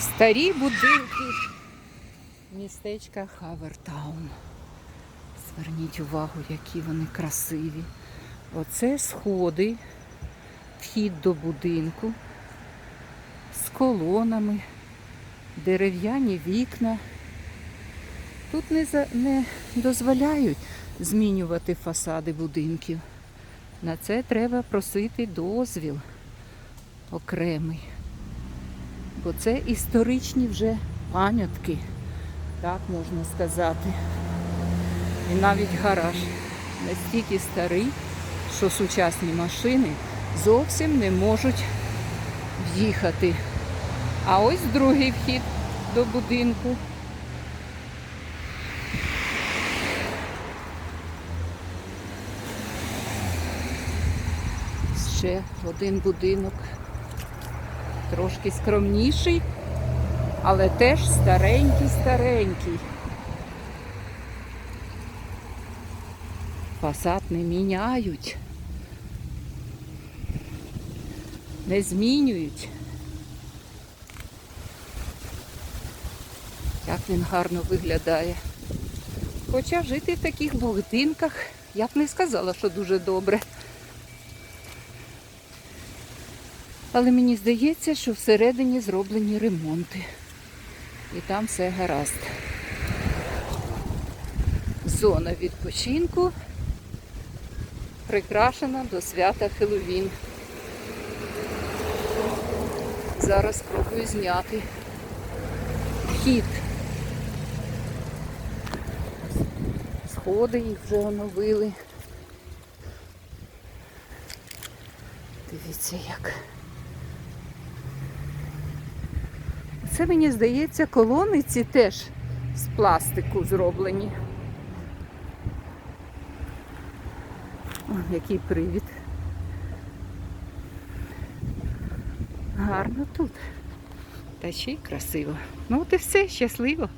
Старі будинки містечка Хавертаун. Зверніть увагу, які вони красиві. Оце сходи, вхід до будинку з колонами, дерев'яні вікна. Тут не, за, не дозволяють змінювати фасади будинків. На це треба просити дозвіл окремий. Бо це історичні вже пам'ятки, так можна сказати. І навіть гараж настільки старий, що сучасні машини зовсім не можуть в'їхати. А ось другий вхід до будинку. Ще один будинок трошки скромніший, але теж старенький-старенький. Фасад не міняють, не змінюють. Як він гарно виглядає. Хоча жити в таких будинках я б не сказала, що дуже добре. Але мені здається, що всередині зроблені ремонти. І там все гаразд. Зона відпочинку прикрашена до свята Хеллоуін. Зараз спробую зняти вхід. Сходи їх вже оновили. Дивіться як. Це мені здається, колониці теж з пластику зроблені. О, який привід. Гарно тут. Та ще й красиво. Ну от і все, щасливо.